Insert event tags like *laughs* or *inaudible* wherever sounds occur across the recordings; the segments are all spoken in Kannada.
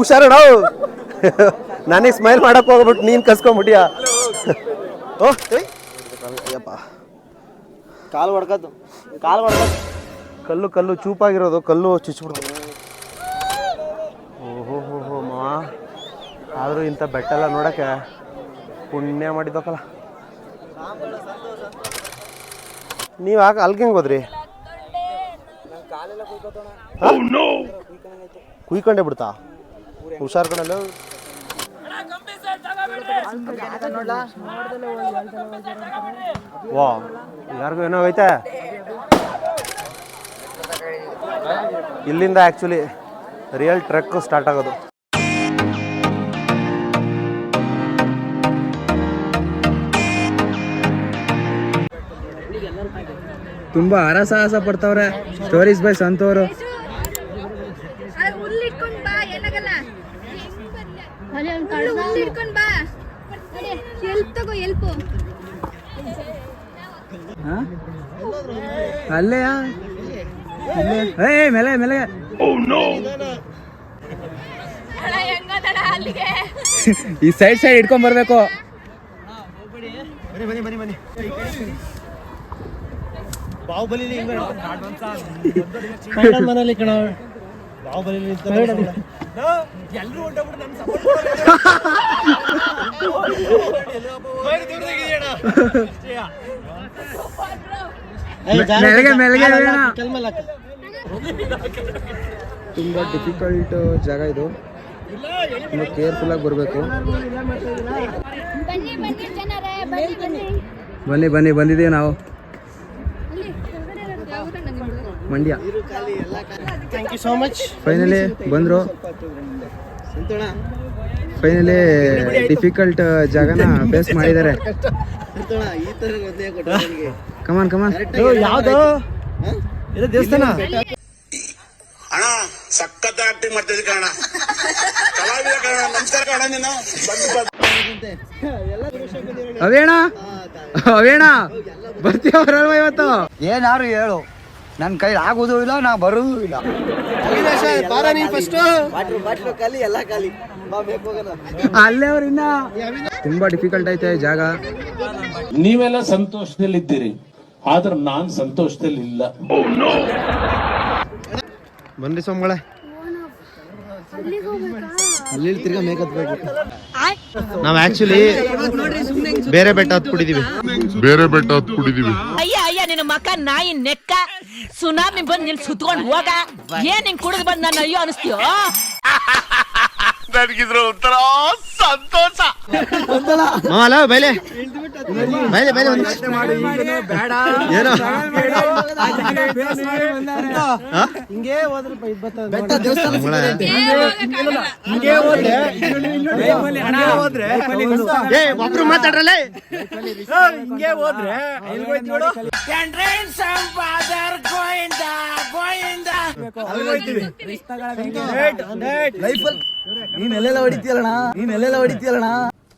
ಹುಷಾರಣ ನನಗೆ ಸ್ಮೈಲ್ ಮಾಡಕ್ ಹೋಗ್ಬಿಟ್ಟು ನೀನು ಕಸ್ಕೊಂಬಿಟ್ಟಿಯಾ ಓ. ಅಯ್ಯಪ್ಪ. ಕಾಲು ಹೊಡ್ಕತ್ತು ಕಾಲು ಹೊಡ್ಕತ್ತು ಕಲ್ಲು ಕಲ್ಲು ಚೂಪಾಗಿರೋದು ಕಲ್ಲು ಚುಚ್ಬಿಡ್ತು. ಓಹೋ ಹೋ ಹೋ ಮಾ ಆದರೂ ಇಂಥ ಬೆಟ್ಟ ಎಲ್ಲ ನೋಡಕ್ಕೆ ಪುಣ್ಯ ಮಾಡಿದ್ದಕ್ಕಲ್ಲ. ನೀವು ಆಗ ಅಲ್ಗೆ ಹೆಂಗೆ ಹೋದ್ರಿ? ಕುಯ್ಕೊಂಡೇ ಬಿಡ್ತಾ? ಹುಷಾರ್ ಕಣಲ್ಲ ವಾ ಯಾರಿಗೂ ಏನೋ ಐತೆ ಇಲ್ಲಿಂದ ಆ್ಯಕ್ಚುಲಿ ರಿಯಲ್ ಟ್ರಕ್ ಸ್ಟಾರ್ಟ್ ಆಗೋದು. ತುಂಬಾ ಹರಸಾಹಸ ಪಡ್ತಾವ್ರೆ. ಸ್ಟೋರೀಸ್ ಬೈ ಸಂತೋರು ಏ ಮೇಲೆ ಮೇಲೆ ಈ ಸೈಡ್ ಸೈಡ್ ಇಟ್ಕೊಂಡ್ ಬರ್ಬೇಕು. ಬಾಹುಬಲಿ ಮನೇಲಿ ಕಣ ಬಾಹುಬಲಿ ಮೆಲ್ಗೆ. ತುಂಬಾ ಡಿಫಿಕಲ್ಟ್ ಜಾಗ ಇದು. ತುಂಬಾ ಕೇರ್ಫುಲ್ ಆಗಿ ಬರಬೇಕು. ಬನ್ನಿ ಬನ್ನಿ ಜನರೇ ಬನ್ನಿ ಬನ್ನಿ. ಬನ್ನಿ ಬನ್ನಿ ಬಂದಿದ್ದೀವಿ ನಾವು? Mandya. Thank you so much finally ಬಂದ್ರು. ಫೈನಲಿ ಡಿಫಿಕಲ್ಟ್ ಜಾಗನ ಫೇಸ್ ಮಾಡಿದ್ದಾರೆ ಕಮಾನ್ ಕಮಾನ್ ಯಾವ್ದು ಇದು ದೇವಸ್ಥಾನ ಅಣ್ಣ ಸಖತ್ ಆಕ್ಟಿಂಗ್ ಮಾಡ್ತಿದ್ದೆ ಕಣ ಕಲಾವಿದ ಕಣ ನಮಸ್ಕಾರ ಕಣ ನೀನು ಅವೇಣ ಅವೇಣ ಬರ್ತೀವ ಇವತ್ತು ಏನಾರು ಹೇಳು ನನ್ನ ಕೈ ಆಗೋದು ಇಲ್ಲ ನಾ ಬರೋದು ಇಲ್ಲ ಫಸ್ಟ್ ಬಾಟ್ಲು ಬಾಟ್ಲು ಖಾಲಿ ಎಲ್ಲ ಹೋಗೋಣ ಅಲ್ಲೇ ಅವ್ರ ಇನ್ನ ತುಂಬಾ ಡಿಫಿಕಲ್ಟ್ ಐತೆ ಜಾಗ. ನೀವೆಲ್ಲ ಸಂತೋಷದಲ್ಲಿ ಇದ್ದೀರಿ ಆದ್ರೆ ನಾನ್ ಸಂತೋಷದಲ್ಲಿ ಇಲ್ಲ ಬನ್ರಿ ಸೋಮಗಳೇ ಅಲ್ಲಿ ತಿರ್ಗಾ ಮೇಕತ್ಬೇಕು ನಾವು ಆಕ್ಚುಲಿ ಬೇರೆ ಬೆಟ್ಟ ಹತ್ಬಿಟ್ಟಿದೀವಿ ಅಯ್ಯ ಅಯ್ಯ ನಿನ್ನ ಮಕ್ಕ ನಾಯಿ ನೆಕ್ಕ ಸುನಾಮಿ ಬಂದ್ ನಿಲ್ ಸುತ್ಕೊಂಡ್ ಹೋಗ. ಏನ್ ಹಿಂಗ್ ಕುಡಿದ್ ಬಂದ್ ನಾನು ಅಯ್ಯೋ ಅನಿಸ್ತೀಯೋ? ನನಗಿದ್ರ ಒಂಥರ ಸಂತೋಷ. ಮಾವ ಅಲ್ಲ ಬೈಲೆ. ಬೈಲೆ ಬೈಲೆ ಒಂದು ಏನೋ? ಏ ಒಬ್ರು ಮಾತಾಡ್ರಲ್ಲೇ. ನೀನ್ ಎಲ್ಲೆಲ್ಲ ಹೊಡಿತೀಯಲ್ಲಣ್ಣ? ನೀನ್ ಎಲ್ಲೆಲ್ಲ ಹೊಡಿತೀಯಲ್ಲಣ್ಣ?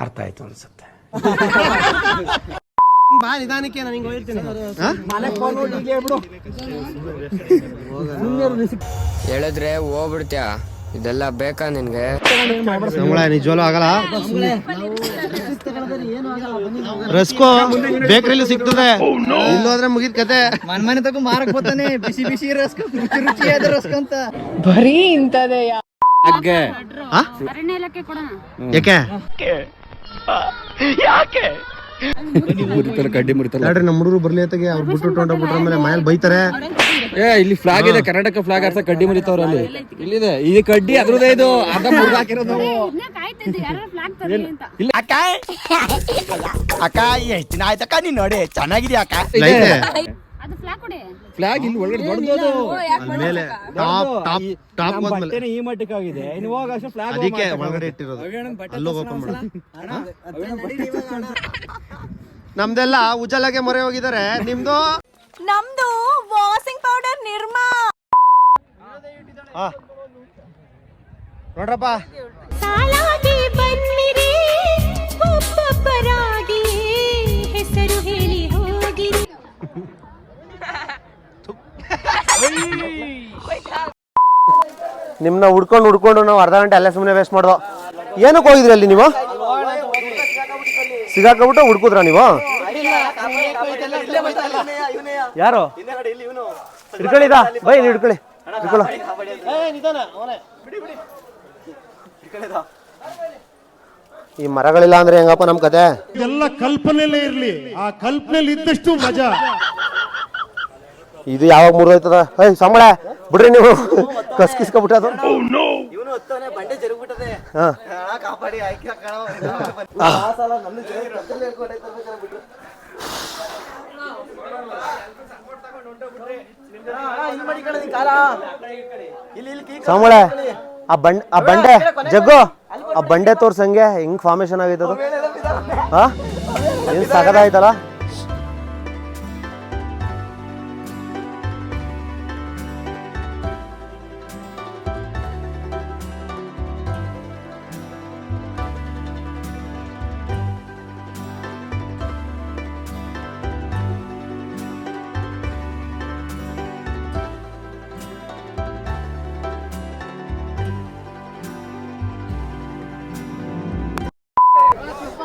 ಅರ್ಥ ಆಯ್ತು ಅನ್ಸುತ್ತೆ. *laughs* ಬಾ ನಿಧಾನಕ್ಕೆ ನಾನು ಹಿಂಗೆ ಹೇಳ್ತೀನಿ. ಹೇಳಿದ್ರೆ ಹೋಗ್ಬಿಡ್ತ್ಯಾ? ಇದೆಲ್ಲ ಬೇಕಾ ನಿನ್ಗೆ? ಸಂಬಳ ನಿಜವಲ್ಲೂ ಆಗಲ್ಲ. ರಸ್ಕೋ ಬೇಕ್ರಿಲಿ ಸಿಗ್ತದೆ. ಇಲ್ಲೋದ್ರೆ ಮುಗಿದ ಕತೆ. ಮನ್ ಮನೆ ತಗೋ ಮಾರಕ್ ಬರ್ತಾನೆ ಬಿಸಿ ಬಿಸಿ ರಸ್ಕ ರುಚಿ ರುಚಿಯಾದ ರಸ್ಕ ಅಂತ. ಬರೀ ಇಂತದೆ ಯಾಕೆ? ಯಾಕೆ? ಕಡ್ಡಿ ಮುರಿತಲ್ಲ. ನೋಡ್ರಿ ನಮ್ಮ ಹುಡುಗರು ಬರ್ಲಿ ಅತ್ತಗೆ ಅವ್ರು ಬಿಟ್ಟು ಹೊಂಟೋಗ್ಬಿಟ್ರ ಆಮೇಲೆ ಮನೇಲಿ ಬೈತಾರೆ. ಏ ಇಲ್ಲಿ ಫ್ಲಾಗ್ ಇದೆ ಕರ್ನಾಟಕ ಫ್ಲಾಗ್ ಹಾರ್ಸ ಕಡ್ಡಿ ಮುರಿತಾವ್ರ ಅಲ್ಲಿ. ಇಲ್ಲಿದೆ. ಈ ಕಡ್ಡಿ ಅದ್ರದೇ ಇದು ಅರ್ಧ ಮುರಿದು ಹಾಕಿರೋದು. ಅಂತ. ಅಕ್ಕ ಅಕ್ಕ ಎಷ್ಟ್ ದಿನ ಆಯ್ತಕ್ಕ ನೀನ್ ನೋಡಿ ಚೆನ್ನಾಗಿದ್ಯಾ ಅಕ್ಕ ಲೈತೆ ಅದು ಫ್ಲಾಗ್ ಕೊಡಿ ಫ್ಲಾಗ್ ಇಲ್ಲಿ ಒಳಗಡೆ ದೊಡ್ಡದು ಮೇಲೆ ಟಾಪ್ ಟಾಪ್ ಟಾಪ್ ಹೋದ್ಮೇಲೆ ಈ ಮಟ್ಟಕ್ಕಾಗಿದೆ ಇನ್ನು ಹೋಗ ಅಷ್ಟು ಫ್ಲಾಗ್ ಅದಕ್ಕೆ ಒಳಗಡೆ ಇಟ್ಟಿರೋದು. ಅಲ್ಲಿ ಓಪನ್ ಮಾಡ. ನಮ್ದೆಲ್ಲ ಉಜಾಲಾಗೆ ಮೊರೆ ಹೋಗಿದ್ದಾರೆ. ನಿಮ್ದು? ನಮ್ದು ವಾಷಿಂಗ್ ಪೌಡರ್ ನಿರ್ಮಾ. ಹಾ ನೋಡ್ರಪ್ಪ. ಸಾಲಾಗಿ ಬನ್ನಿರಿ ಒಬ್ಬೊಬ್ಬರಾಗಿ ನಿಮ್ಮನ್ನ ಹುಡ್ಕೊಂಡು ಹುಡ್ಕೊಂಡು ನಾವು ಅರ್ಧ ಗಂಟೆ ಅಲ್ಲೇ ಸುಮ್ಮನೆ ವೇಸ್ಟ್ ಮಾಡ್ದೋ ಏನಕ್ಕೆ ಹೋಗಿದ್ರಿ ಅಲ್ಲಿ ನೀವು? ಸಿಗಾಕಬಿಟ್ಟು ಹುಡ್ಕುದ್ರ ನೀವು? ಯಾರು? ಹಿಡ್ಕೊಳ್ಳಿದ? ಬೈ, ನೀವು ಹಿಡ್ಕೊಳ್ಳಿ. ಈ ಮರಗಳಿಲ್ಲ ಅಂದ್ರೆ ಹೆಂಗಪ್ಪ ನಮ್ ಕತೆ? ಎಲ್ಲ ಕಲ್ಪನೆಲ್ಲೇ ಇರ್ಲಿ. ಆ ಕಲ್ಪನೆಲಿ ಇದ್ದಷ್ಟು ಮಜಾ. ಇದು ಯಾವಾಗ ಮೂರು ಹೋಯ್ತದ? ಏಯ್ ಸಂಬಳ ಬಿಡ್ರಿ ನೀವು. ಕಸ್ ಕಿಸ್ಕೊಬಿಟ್ಟದು ಇವನು ಹೊತ್ತವನೆ ಬಂಡೆ ಜರುಗ್ಬಿಟ್ಟದೆ. ಹಾ. ಕಾಪಾಡಿ ಆಯ್ಕೆ ಕಣ ಆ. ಸಲ ನನ್ನ ಜೊತೆ ರಥದಲ್ಲಿ ಹೇಳ್ಕೊಂಡು ಹೋಯ್ತಾರೆ ಬಿಟ್ರು. ಅಣ್ಣ, ಇಲ್ಲಿ ಮಾಡಿ ಕಣ ನಿನ್ ಕಾಲ. ಇಲ್ಲಿ ಇಲ್ಲಿ ಕೀ ಸಂಬಳ ಆ ಬಂಡ್ ಆ ಬಂಡೆ ಜಗ್ಗು. ಆ ಬಂಡೆ ತೋರ್ಸಂಗೆ ಹಿಂಗ್ ಫಾರ್ಮೇಶನ್ ಆಗೈತದ. ಹಾ? ಏನ್ ಸಗದಾಯ್ತಲ್ಲ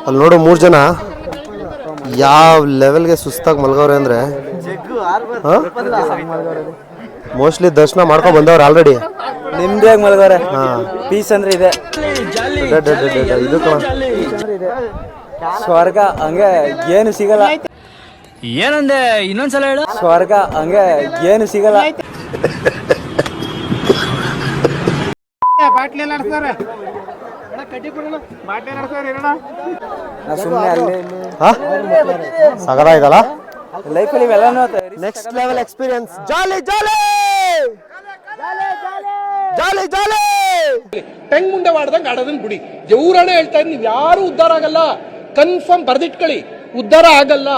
ಅಲ್ಲಿ ನೋಡು ಮೂರ್ ಜನ. ಯಾವ ಲೆವೆಲ್ಗೆ ಸುಸ್ತಾಗಿ ಮಲ್ಗವ್ರೆ ಅಂದ್ರೆ? ಮೋಸ್ಟ್ಲಿ ದರ್ಶನ ಮಾಡ್ಕೊಂಡ್ ಬಂದವ್ರೆ ಆಲ್ರೆಡಿ ನಿಮ್ದೇ ಮಲಗೋರೆ. ಪೀಸ್ ಅಂದ್ರೆ ಇದೆ. ಇದು ಸ್ವರ್ಗ ಹಂಗೆ ಏನು ಸಿಗಲ್ಲ. ಏನಂದೆ? ಇನ್ನೊಂದ್ಸಲ ಹೇಳು. ಸ್ವರ್ಗ ಹಂಗೆ ಏನು ಸಿಗಲ್ಲ. ಸುಮ್ಮನೆ ಅಲ್ಲಿ ಹಾ? ಇದಲ್ಲ? ಲೈಫ್ ನೀವೆಲ್ಲ next level experience jolly jolly! Jolly jolly! ಟೆಂಗ್ ಮುಂಡೆ ಮಾಡ್ದಂಗೆ ಆಡೋದನ್ನ ಬಿಡಿ. ಜೋರಾಣೆ ಹೇಳ್ತಾ ಇದ್ದೀನಿ ನೀವು ಯಾರು ಉದ್ಧಾರ ಆಗಲ್ಲ. ಕನ್ಫರ್ಮ್ ಬರ್ದಿಟ್ಕೊಳ್ಳಿ. ಉದ್ಧಾರ ಆಗಲ್ಲ.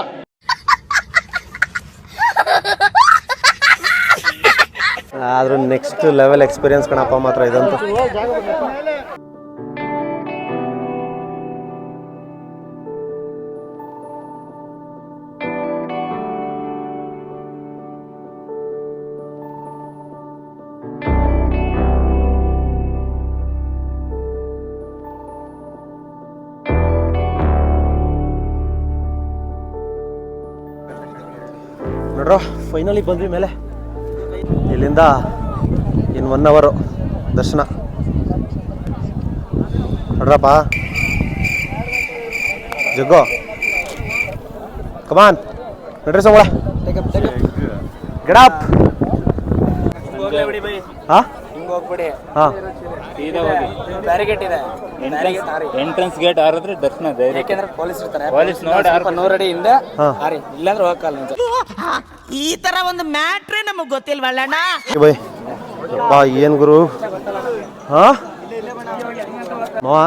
ಆದ್ರೂ ನೆಕ್ಸ್ಟ್ ಲೆವೆಲ್ ಎಕ್ಸ್ಪೀರಿಯನ್ಸ್ ಕಣಪ್ಪ ಮಾತ್ರ ಇದಂತೂ. ಫೈನಲಿ ಬಂದ್ವಿ ಮೇಲೆ. ಇಲ್ಲಿಂದ ಇನ್ ಒನ್ ಅವರು ದರ್ಶನ. ನೋಡ್ರಪ್ಪ. ಜಗ್ಗೋ. ಕಮಾನ್ ನಡ್ರಿ ಸಂಬಳ ಗಡಪ್ ಹಾ? ಹೋಗ್ಬಿಡಿ ಹಾ. ಬ್ಯಾರಿಗೇಟ್ ಇದೆ. ಎಂಟ್ರೆನ್ಸ್ ಗೇಟ್ ಆರಿದ್ರೆ ದರ್ಶನ ಯಾಕೆಂದ್ರೆ ಪೊಲೀಸ್ ಇರ್ತಾರೆ. ಪೊಲೀಸ್ ನೋಡಿ ನೂರಡಿ ಹಿಂದೆ ಹಾ. ಹಾರಿ ಇಲ್ಲಾಂದ್ರೆ ಹೋಗಲ್ಲ ನಿಂತು ಈ ತರ ಒಂದು ಮ್ಯಾಟ್ರೇ ನಮಗ್ ಗೊತ್ತಿಲ್ವಲ್ಲಣ್ಣ ಬೈ. ಅಪ್ಪ ಏನು ಗುರು? ಹಾ? ಮಾವ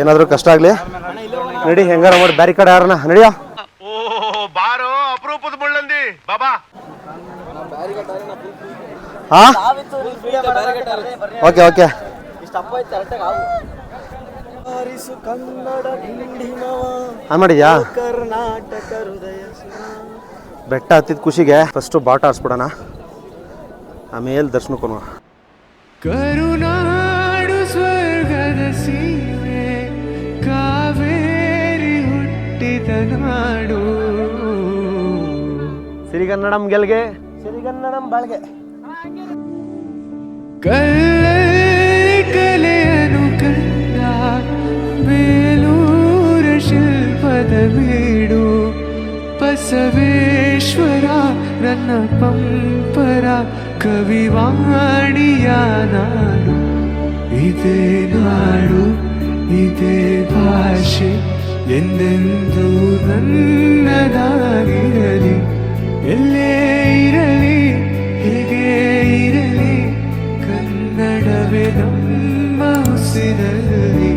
ಏನಾದ್ರೂ ಕಷ್ಟ ಆಗ್ಲಿ? ನಡಿ ಹೆಂಗಾರ ಮಾಡಿ ಬ್ಯಾರಿ ಕಡೆ ಯಾರನ್ನ? ನಡಿಯ? ಬಾರೋ ಅಪರೂಪದ ಮುಳ್ಳಂದಿ. ಬಾಬಾ. ಹಾ? Okay okay. ಆನ್ ಮಾಡಿದ್ಯಾ? ಕರ್ನಾಟಕ ಹೃದಯ. ಬೆಟ್ಟ ಹತ್ತಿದ ಖುಷಿಗೆ ಫಸ್ಟು ಬಾಟ ಆರಿಸ್ಬಿಡೋಣ ಆಮೇಲೆ ದರ್ಶನ ಕೊನ ಕರುನಾಡು ಸ್ವರ್ಗದ ಸೀಮೆ ಕಾವೇರಿ ಹುಟ್ಟಿದ ನಾಡು. ಸಿರಿಗನ್ನಡಂ ಗೆಲ್ಗೆ ಸಿರಿಗನ್ನಡಂ ಬಾಳ್ಗೆ ಕಲ್ಲಲ್ಲಿ ಕಲೆಯನು ಕಂಡ ಬೇಲೂರ ಶಿಲ್ಪದ ಬಸವೇಶ್ವರ, ನನ್ನ ಪಂಪರ ಕವಿವಾಣಿಯ ನಾನು. ಇದೇ ನಾಡು, ಇದೇ ಭಾಷೆ, ಎಂದೆಂದೂ ನನ್ನದಾಗಿರಲಿ. ಎಲ್ಲೇ ಇರಲಿ, ಹೇಗೆ ಇರಲಿ, ಕನ್ನಡವೇ ನಮ್ಮ ಉಸಿರಲಿ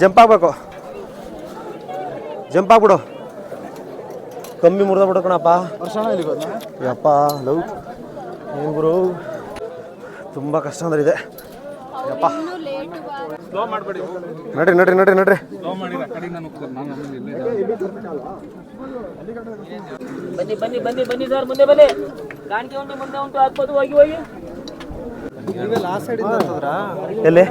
ಜಂಪ್ ಆಗ್ಬೇಕು ಜಂಪ್ ಕಮ್ಮಿ ಮುರಿದ ಬಿಡಕಣಪ್ಪ. ಯಪ್ಪ ಲವ್. ಏನು ಗುರು? ತುಂಬ ಕಷ್ಟ ಅಂದ್ರೆ ಇದೆ. ಯಪ್ಪ. ನಡ್ರಿ ನಡ್ರಿ ನಡ್ರಿ ನಡ್ರಿ. ಬನ್ನಿ ಬನ್ನಿ ಬನ್ನಿ ಬನ್ನಿ ಸರ್ ಮುಂದೆ ಬನ್ನಿ. ಕಾಣಿಕೆ ಉಂಟು ಮುಂದೆ ಉಂಟು. ಹಾಕ್ಬೋದು ಹೋಗಿ ಹೋಗಿ. ಎಲ್ಲಿ?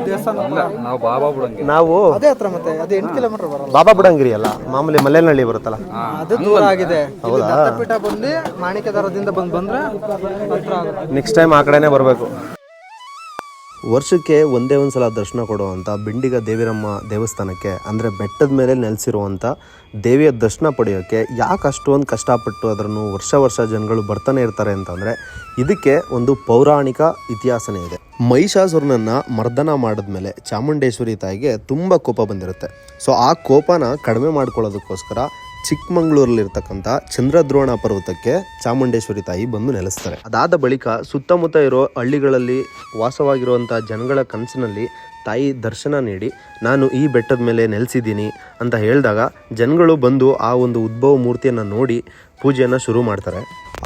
ನಾವು ಬಾಬಾ ಬಿಡಂಗೆ. ನಾವು ಅದೇ ಹತ್ರ ಮತ್ತೆ ಅದು ಎಂಟು ಕಿಲೋಮೀಟರ್ ಬರಲ್ಲ. ಬಾಬಾ ಬುಡಂಗಿರಿ ಅಲ್ಲ ಮಾಮೂಲಿ ಮಲ್ಲೇನಹಳ್ಳಿ ಬರುತ್ತಲ್ಲ. ಅದು ದೂರ ಆಗಿದೆ. ಹೌದಾ? ದತ್ತಪೀಠ ಬಂದು ಮಾಣಿಕ್ಯದಾರದಿಂದ ಬಂದು ಬಂದ್ರೆ ಹತ್ರ ಆಗುತ್ತೆ. ನೆಕ್ಸ್ಟ್ ಟೈಮ್ ಆ ಕಡೆನೇ ಬರಬೇಕು. ವರ್ಷಕ್ಕೆ ಒಂದೇ ಒಂದು ಸಲ ದರ್ಶನ ಕೊಡುವಂಥ ಬಿಂಡಿಗ ದೇವಿರಮ್ಮ ದೇವಸ್ಥಾನಕ್ಕೆ, ಅಂದರೆ ಬೆಟ್ಟದ ಮೇಲೆ ನೆಲೆಸಿರುವಂಥ ದೇವಿಯ ದರ್ಶನ ಪಡೆಯೋಕ್ಕೆ ಯಾಕೆ ಅಷ್ಟೊಂದು ಕಷ್ಟಪಟ್ಟು ಅದನ್ನು ವರ್ಷ ವರ್ಷ ಜನಗಳು ಬರ್ತಾನೆ ಇರ್ತಾರೆ ಅಂತಂದರೆ ಇದಕ್ಕೆ ಒಂದು ಪೌರಾಣಿಕ ಇತಿಹಾಸನೇ ಇದೆ. ಮಹಿಷಾಸುರನನ್ನು ಮರ್ದನ ಮಾಡಿದ್ಮೇಲೆ ಚಾಮುಂಡೇಶ್ವರಿ ತಾಯಿಗೆ ತುಂಬ ಕೋಪ ಬಂದಿರುತ್ತೆ. ಸೊ ಆ ಕೋಪನ ಕಡಿಮೆ ಮಾಡ್ಕೊಳ್ಳೋದಕ್ಕೋಸ್ಕರ ಚಿಕ್ಕಮಂಗ್ಳೂರಲ್ಲಿರ್ತಕ್ಕಂಥ ಚಂದ್ರದ್ರೋಣ ಪರ್ವತಕ್ಕೆ ಚಾಮುಂಡೇಶ್ವರಿ ತಾಯಿ ಬಂದು ನೆಲೆಸ್ತಾರೆ. ಅದಾದ ಬಳಿಕ ಸುತ್ತಮುತ್ತ ಇರೋ ಹಳ್ಳಿಗಳಲ್ಲಿ ವಾಸವಾಗಿರುವಂಥ ಜನಗಳ ಕನಸಿನಲ್ಲಿ ತಾಯಿ ದರ್ಶನ ನೀಡಿ, ನಾನು ಈ ಬೆಟ್ಟದ ಮೇಲೆ ನೆಲೆಸಿದ್ದೀನಿ ಅಂತ ಹೇಳಿದಾಗ ಜನಗಳು ಬಂದು ಆ ಒಂದು ಉದ್ಭವ ಮೂರ್ತಿಯನ್ನು ನೋಡಿ ಪೂಜೆಯನ್ನು ಶುರು ಮಾಡ್ತಾರೆ.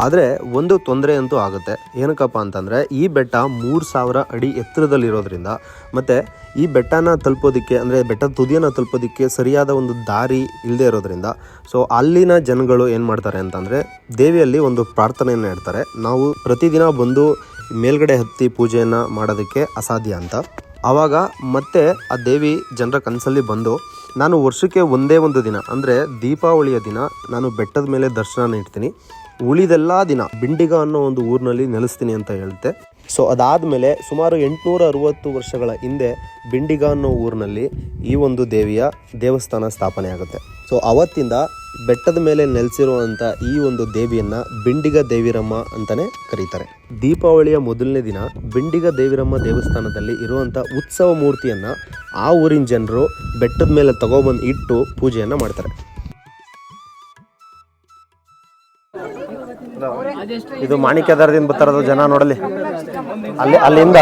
ಆದರೆ ಒಂದು ತೊಂದರೆ ಅಂತೂ ಆಗುತ್ತೆ. ಏನಕ್ಕಪ್ಪ ಅಂತಂದರೆ ಈ ಬೆಟ್ಟ ಮೂರು ಸಾವಿರ ಅಡಿ ಎತ್ತರದಲ್ಲಿರೋದ್ರಿಂದ ಮತ್ತು ಈ ಬೆಟ್ಟನ ತಲುಪೋದಕ್ಕೆ ಅಂದರೆ ಬೆಟ್ಟದ ತುದಿಯನ್ನು ತಲುಪೋದಕ್ಕೆ ಸರಿಯಾದ ಒಂದು ದಾರಿ ಇಲ್ಲದೆ ಇರೋದ್ರಿಂದ ಸೊ ಅಲ್ಲಿನ ಜನಗಳು ಏನು ಮಾಡ್ತಾರೆ ಅಂತಂದರೆ ದೇವಿಯಲ್ಲಿ ಒಂದು ಪ್ರಾರ್ಥನೆಯನ್ನು ಇಡ್ತಾರೆ. ನಾವು ಪ್ರತಿದಿನ ಬಂದು ಮೇಲ್ಗಡೆ ಹತ್ತಿ ಪೂಜೆಯನ್ನು ಮಾಡೋದಕ್ಕೆ ಅಸಾಧ್ಯ ಅಂತ. ಆವಾಗ ಮತ್ತೆ ಆ ದೇವಿ ಜನರ ಕನಸಲ್ಲಿ ಬಂದು ನಾನು ವರ್ಷಕ್ಕೆ ಒಂದೇ ಒಂದು ದಿನ, ಅಂದರೆ ದೀಪಾವಳಿಯ ದಿನ, ನಾನು ಬೆಟ್ಟದ ಮೇಲೆ ದರ್ಶನ ನೀಡ್ತೀನಿ. ಉಳಿದೆಲ್ಲ ದಿನ ಬಿಂಡಿಗ ಅನ್ನೋ ಒಂದು ಊರಿನಲ್ಲಿ ನೆಲೆಸ್ತೀನಿ ಅಂತ ಹೇಳುತ್ತೆ. ಸೊ ಅದಾದಮೇಲೆ ಸುಮಾರು ಎಂಟುನೂರ ಅರುವತ್ತು ವರ್ಷಗಳ ಹಿಂದೆ ಬಿಂಡಿಗ ಅನ್ನೋ ಊರಿನಲ್ಲಿ ಈ ಒಂದು ದೇವಿಯ ದೇವಸ್ಥಾನ ಸ್ಥಾಪನೆ ಆಗುತ್ತೆ ಸೊ ಅವತ್ತಿಂದ ಬೆಟ್ಟದ ಮೇಲೆ ನೆಲೆಸಿರುವಂಥ ಈ ಒಂದು ದೇವಿಯನ್ನ ಬಿಂಡಿಗ ದೇವಿರಮ್ಮ ಅಂತಲೇ ಕರೀತಾರೆ. ದೀಪಾವಳಿಯ ಮೊದಲನೇ ದಿನ ಬಿಂಡಿಗ ದೇವಿರಮ್ಮ ದೇವಸ್ಥಾನದಲ್ಲಿ ಇರುವಂಥ ಉತ್ಸವ ಮೂರ್ತಿಯನ್ನು ಆ ಊರಿನ ಜನರು ಬೆಟ್ಟದ ಮೇಲೆ ತಗೊಬಂದು ಇಟ್ಟು ಪೂಜೆಯನ್ನು ಮಾಡ್ತಾರೆ. ಇದು ಮಾಣಿಕ್ಯದಾರದಿಂದ ಬರ್ತಾರದು ಜನ ನೋಡಲಿ. ಅಲ್ಲಿ ಅಲ್ಲಿಂದ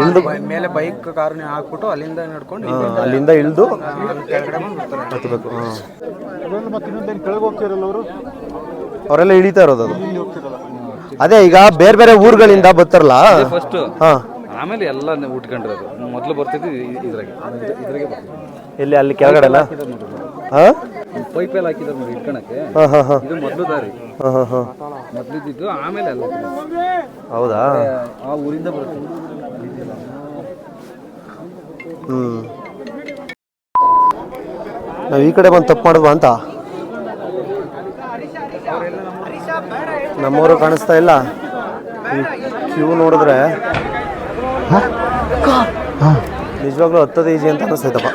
ಇಳಿದು ಮೇಲೆ ಬೈಕ್ ಕಾರ್ ಹಾಕ್ಬಿಟ್ಟು ಅಲ್ಲಿಂದ ನಡ್ಕೊಂಡು ಅಲ್ಲಿಂದ ಇಳಿದು ಹತ್ತಬೇಕು ಅವರೆಲ್ಲ ಇಳಿತಾ ಇರೋದು ಅದು. ಅದೇ ಈಗ ಬೇರೆ ಬೇರೆ ಊರುಗಳಿಂದ ಬರ್ತಾರಲ್ಲ? ಫಸ್ಟ್ ಹಾ. ಆಮೇಲೆ ಎಲ್ಲ ಉಟ್ಕೊಂಡಿರೋದು ಮೊದಲು ಬರ್ತಿದ್ದು ಇದ್ರಾಗೆ ಇದ್ರಾಗೆ. ಎಲ್ಲಿ ಅಲ್ಲಿ ಕೆಳಗಡೆ ಅಲ್ಲ ಹಾ? ಪೈಪ್ ಎಲ್ಲ ಹಾಕಿದ್ರು ನೋಡಿ ಇಟ್ಕೊಳಕ್ಕೆ ಹಾ ಹಾ ಹಾ. ಇದು ಮೊದಲು ದಾರಿ. ಹಾ ಹಾ ಹಾ. ಮೊದಲಿದ್ದು ಆಮೇಲೆ ಅಲ್ಲ. ಹೌದಾ? ಆ ಊರಿಂದ ಬರುತ್ತೆ. ನಾವು ಈ ಕಡೆ ಬಂದು ತಪ್ಪು ಮಾಡಿದ್ವಾ ಅಂತ? ನಮ್ಮವರು ಕಾಣಿಸ್ತಾ ಇಲ್ಲ. ಈ ಕ್ಯೂ ನೋಡಿದ್ರೆ. ನಿಜವಾಗ್ಲೂ ಹತ್ತದ ಈಜಿ ಅಂತ ಅನಿಸ್ತೈತಪ್ಪ.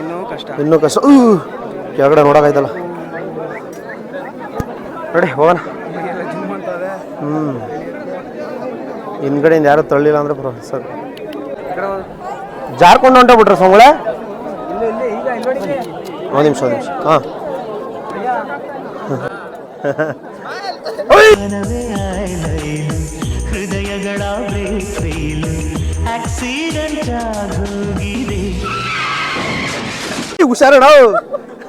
ಇನ್ನೂ ಕಷ್ಟ. ಇನ್ನೂ ಕಷ್ಟ. ಊ, ಕೆಳಗಡೆ ನೋಡೋಕಾಯ್ತಲ್ಲ ನೋಡಿ ಹೋಗೋಣ. ಹ್ಞೂ ಹಿಂದ್ಗಡೆಯಿಂದ ಯಾರು ತಳ್ಳಿಲ್ಲ ಅಂದ್ರೆ ಪ್ರೊಫೆಸರ್ ಸರ್. ಹೊಂಟ ಹೊಂಟೋಗ್ಬಿಟ್ರೆ ಸೋಮಳೆ ಒಂದು ನಿಮಿಷ ಒಂದು ನಿಮಿಷ. ಹಾಂ. ಹುಷಾರಣ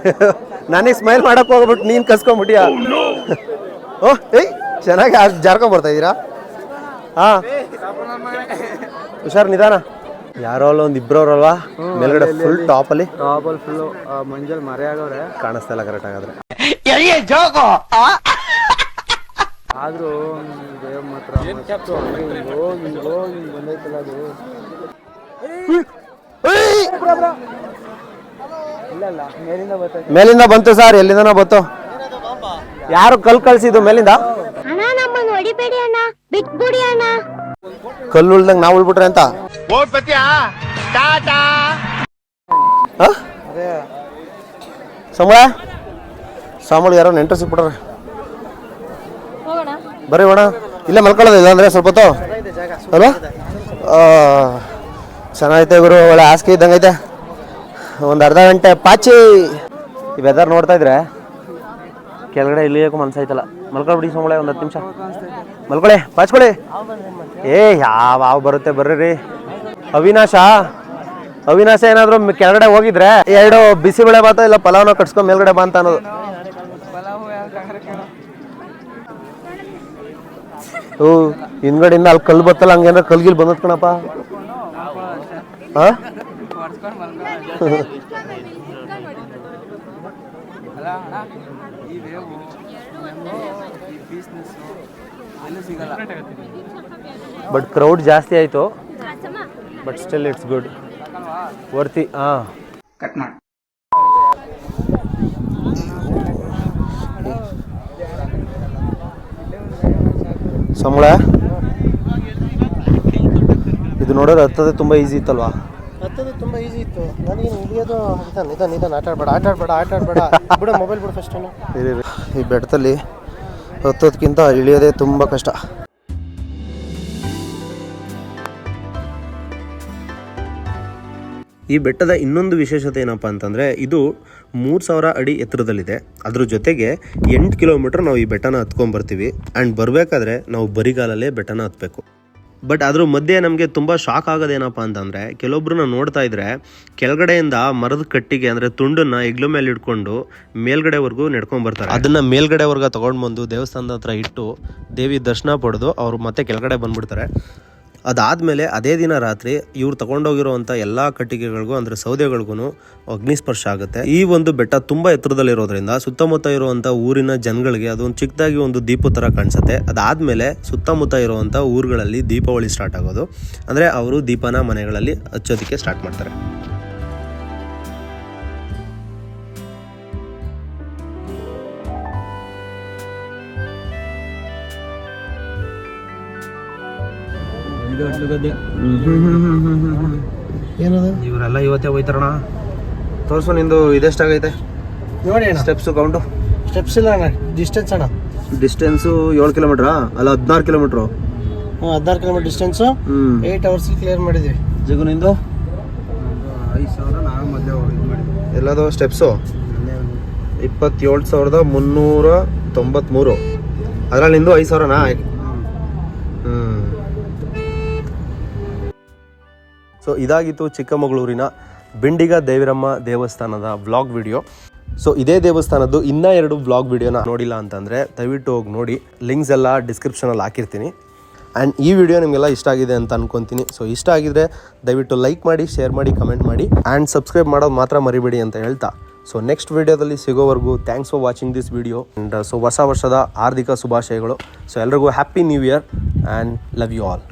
*laughs* ನನಗೆ ಸ್ಮೈಲ್ ಮಾಡಕ್ ಹೋಗ್ಬಿಟ್ಟು ನೀನ್ ಕಸ್ಕೊಂಡ್ಬಿಟ್ಟಿಯ *laughs* ಓ ಏಯ್ ಚೆನ್ನಾಗಿ ಜಾರ್ಕೊಂಡ್ ಬರ್ತಾ ಇದ್ದೀರಾ? ಹಾ. ಹುಷಾರ್ ನಿಧಾನ. ಯಾರೋ ಅಲ್ಲ ಒಂದು ಇಬ್ಬರವ್ರಲ್ವಾ ಮೇಲ್ಗಡೆ ಫುಲ್ ಟಾಪ್ ಅಲ್ಲಿ. ಟಾಪಲ್ ಫುಲ್ಲು ಮಂಜಲ್ ಮರೆ ಆಗವ್ರೆ ಕಾಣಿಸ್ತಾ ಇಲ್ಲ ಕರೆಕ್ಟ್ ಆಗಾದ್ರೆ ಆದ್ರೂ. ದೇವ್ ಮಾತ್ರ. ಹಿಂಗ್ ಹೋಗಿ ಬಂದೈತಲ್ಲ ಅದು. ಮೇಲಿಂದ ಬಂತು ಸರ್ ಎಲ್ಲಿಂದನೋ ಬಂತು. ಯಾರು ಕಲ್ ಕಳ್ಸಿದ್ದು ಮೇಲಿಂದ? ಅಣ್ಣ ನಮ್ಮನ್ನು ಹೊಡಿಬೇಡಿ ಅಣ್ಣ ಬಿಟ್ಬಿಡಿ ಅಣ್ಣ. ಕಲ್ಲು ಉಳ್ದಂಗ್ ನಾವು ಉಳ್ಬಿಟ್ರೆ ಅಂತ ಆ? ಸಂಬಳ ಸಂಬಳ ಯಾರೋ ನೆಂಟ್ರು ಸಿಕ್ಬಿಟ್ರೆ. ಹೋಗೋಣ ಬರ್ರಿ ಅಣ್ಣ ಇಲ್ಲೇ ಮಲ್ಕೊಳ್ಳೋದು ಇಲ್ಲ ಅಂದ್ರೆ ಸ್ವಲ್ಪ ಹೊತ್ತು. ಅಲ್ವಾ? ಆ, ಚೆನ್ನಾಗೈತೆ ಗುರು ಒಳ್ಳೆ ಹಾಸಿಗೆ ಇದ್ದಂಗೆ ಐತೆ ಒಂದು ಅರ್ಧ ಗಂಟೆ ಪಾಚಿ ಈ ವೆದರ್ ನೋಡ್ತಾ ಇದ್ರೆ ಕೆಳಗಡೆ ಇಳಿಯೋಕೆ ಮನ್ಸಾಯ್ತಲ್ಲ. ಮಲ್ಕೊಳ್ಬಿಡಿ ಸೋಮಳೆ, ಒಂದು ಹತ್ತು ನಿಮಿಷ. ಮಲ್ಕೊಳ್ಳಿ ಪಾಚ್ಕೊಳ್ಳಿ ಏ, ಯಾವ ಯಾವ ಬರುತ್ತೆ ಬರ್ರಿ. ಅವಿನಾಶ ಅವಿನಾಶ ಏನಾದ್ರು ಕೆಳಗಡೆ ಹೋಗಿದ್ರೆ ಎರಡು ಬಿಸಿಬೇಳೆ ಬಾತ ಇಲ್ಲ ಪಲಾವ್ನ ಕಟ್ಸ್ಕೊಂಡು ಮೇಲ್ಗಡೆ ಬಾ ಅಂತ ಅನ್ನೋದು. ಓ ಹಿಂದ್ಗಡೆಯಿಂದ ಅಲ್ಲಿ ಕಲ್ಲು ಬತ್ತಲ್ಲ ಹಂಗೇನಾರ ಕಲ್ಗಿಲ್ ಬಂದ್ಕಣಪ್ಪ ಹಾ ಬಟ್ ಕ್ರೌಡ್ *laughs* ಜಾಸ್ತಿ ಆಯ್ತು. But still it's good worthy ಹಾಂ. ಕಟ್ ಮಾಡಿ. ಸಂಬಳ ಇದು ನೋಡೋದು ಹತ್ತದೆ ತುಂಬ ಈಸಿ ಇತ್ತಲ್ವಾ? ಹತ್ತದು ತುಂಬ ಈಸಿ ಇತ್ತು. ನನಗೆ ಇಳಿಯೋದು ನಿಧಾನ ನಿಧಾನ ನಿಧಾನ ಆಟ ಆಡ್ಬೇಡ ಆಟ ಆಡ್ಬೇಡ ಆಟ ಆಡ್ಬೇಡ ಬಿಡ ಮೊಬೈಲ್ ಬಿಡು ಫಸ್ಟ್. ಈ ಬೆಟ್ಟದಲ್ಲಿ ಹತ್ತೋದಕ್ಕಿಂತ ಇಳಿಯೋದೇ ತುಂಬ ಕಷ್ಟ. ಈ ಬೆಟ್ಟದ ಇನ್ನೊಂದು ವಿಶೇಷತೆ ಏನಪ್ಪ ಅಂತಂದರೆ ಇದು ಮೂರು ಸಾವಿರ ಅಡಿ ಎತ್ತರದಲ್ಲಿದೆ. ಅದ್ರ ಜೊತೆಗೆ ಎಂಟು ಕಿಲೋಮೀಟ್ರ್ ನಾವು ಈ ಬೆಟ್ಟನ ಹತ್ಕೊಂಡ್ಬರ್ತೀವಿ ಆ್ಯಂಡ್ ಬರಬೇಕಾದ್ರೆ ನಾವು ಬರಿಗಾಲಲ್ಲೇ ಬೆಟ್ಟನ ಹತ್ತಬೇಕು ಬಟ್ ಅದ್ರ ಮಧ್ಯೆ ನಮಗೆ ತುಂಬ ಶಾಕ್ ಆಗೋದೇನಪ್ಪ ಅಂತಂದರೆ ಕೆಲವೊಬ್ರನ್ನ ನೋಡ್ತಾ ಇದ್ರೆ, ಕೆಳಗಡೆಯಿಂದ ಮರದ ಕಟ್ಟಿಗೆ ಅಂದರೆ ತುಂಡನ್ನ ಇಗ್ಲು ಮೇಲೆ ಇಟ್ಕೊಂಡು ಮೇಲ್ಗಡೆವರೆಗೂ ನಡ್ಕೊಂಡ್ ಬರ್ತಾರೆ. ಅದನ್ನ ಮೇಲ್ಗಡೆವರೆಗೆ ತಗೊಂಡು ಬಂದು ದೇವಸ್ಥಾನದ ಹತ್ರ ಇಟ್ಟು ದೇವಿ ದರ್ಶನ ಪಡೆದು ಅವರು ಮತ್ತೆ ಕೆಳಗಡೆ ಬಂದ್ಬಿಡ್ತಾರೆ. ಅದಾದಮೇಲೆ ಅದೇ ದಿನ ರಾತ್ರಿ ಇವ್ರು ತಗೊಂಡೋಗಿರುವಂಥ ಎಲ್ಲ ಕಟ್ಟಿಗೆಗಳಿಗೂ ಅಂದರೆ ಸೌದೆಗಳಿಗೂ ಅಗ್ನಿಸ್ಪರ್ಶ ಆಗುತ್ತೆ. ಈ ಒಂದು ಬೆಟ್ಟ ತುಂಬ ಎತ್ತರದಲ್ಲಿರೋದ್ರಿಂದ ಸುತ್ತಮುತ್ತ ಇರುವಂಥ ಊರಿನ ಜನಗಳಿಗೆ ಅದೊಂದು ಚಿಕ್ಕದಾಗಿ ಒಂದು ದೀಪ ಥರ ಕಾಣಿಸುತ್ತೆ. ಅದಾದಮೇಲೆ ಸುತ್ತಮುತ್ತ ಇರುವಂಥ ಊರುಗಳಲ್ಲಿ ದೀಪಾವಳಿ ಸ್ಟಾರ್ಟ್ ಆಗೋದು. ಅಂದರೆ ಅವರು ದೀಪನ ಮನೆಗಳಲ್ಲಿ ಹಚ್ಚೋದಕ್ಕೆ ಸ್ಟಾರ್ಟ್ ಮಾಡ್ತಾರೆ. ಏನದು? ಇವರೆಲ್ಲ ಇವತ್ತೇ ಹೋಯ್ತಾರಣ ತೋರಿಸು ನಿಂದು ಇದೆಷ್ಟಾಗೈತೆ ನೋಡಿ ಅಣ್ಣ. ಸ್ಟೆಪ್ಸು ಕೌಂಟು ಸ್ಟೆಪ್ಸ್ ಇಲ್ಲ ಅಣ್ಣ. ಡಿಸ್ಟೆನ್ಸ್ ಅಣ್ಣ. ಡಿಸ್ಟೆನ್ಸು ಏಳು ಕಿಲೋಮೀಟ್ರಾ ಅಲ್ಲ ಹದಿನಾರು ಕಿಲೋಮೀಟ್ರು ಹ್ಞೂ ಹದಿನಾರು ಕಿಲೋಮೀಟರ್ ಡಿಸ್ಟೆನ್ಸು ಹ್ಞೂ ಏಯ್ಟ್ ಅವರ್ಸ್ ಕ್ಲಿಯರ್ ಮಾಡಿದ್ವಿ. ಜಗು ನಿಂದು? ಐದು ಸಾವಿರ ನಾವು ಮೊದಲೇ ಇದು ಮಾಡಿದ್ವಿ ಎಲ್ಲದು ಸ್ಟೆಪ್ಸು ಇಪ್ಪತ್ತೇಳು ಸಾವಿರದ ಮುನ್ನೂರ ತೊಂಬತ್ತ್ಮೂರು ಅದರಲ್ಲಿ ನಿಂದು ಐದು ಸಾವಿರನಾ? ಹ್ಞೂ ಸೊ ಇದಾಗಿತ್ತು ಚಿಕ್ಕಮಗಳೂರಿನ ಬಿಂಡಿಗ ದೇವಿರಮ್ಮ ದೇವಸ್ಥಾನದ ವ್ಲಾಗ್ ವಿಡಿಯೋ. ಸೊ ಇದೇ ದೇವಸ್ಥಾನದ್ದು ಇನ್ನೂ ಎರಡು ವ್ಲಾಗ್ ವಿಡಿಯೋನ ನೋಡಿಲ್ಲ ಅಂತಂದರೆ ದಯವಿಟ್ಟು ಹೋಗಿ ನೋಡಿ. ಲಿಂಕ್ಸ್ ಎಲ್ಲ ಡಿಸ್ಕ್ರಿಪ್ಷನಲ್ಲಿ ಹಾಕಿರ್ತೀನಿ. ಆ್ಯಂಡ್ ಈ ವಿಡಿಯೋ ನಿಮಗೆಲ್ಲ ಇಷ್ಟ ಆಗಿದೆ ಅಂತ ಅನ್ಕೊತೀನಿ. ಸೊ ಇಷ್ಟ ಆಗಿದ್ರೆ ದಯವಿಟ್ಟು ಲೈಕ್ ಮಾಡಿ ಶೇರ್ ಮಾಡಿ ಕಮೆಂಟ್ ಮಾಡಿ ಆ್ಯಂಡ್ ಸಬ್ಸ್ಕ್ರೈಬ್ ಮಾಡೋದು ಮಾತ್ರ ಮರಿಬೇಡಿ ಅಂತ ಹೇಳ್ತಾ. ಸೊ ನೆಕ್ಸ್ಟ್ ವಿಡಿಯೋದಲ್ಲಿ ಸಿಗೋವರೆಗೂ thanks for watching this video and so ಹೊಸ ವರ್ಷದ ಹಾರ್ದಿಕ ಶುಭಾಶಯಗಳು. ಸೊ ಎಲ್ರಿಗೂ happy new year and love you all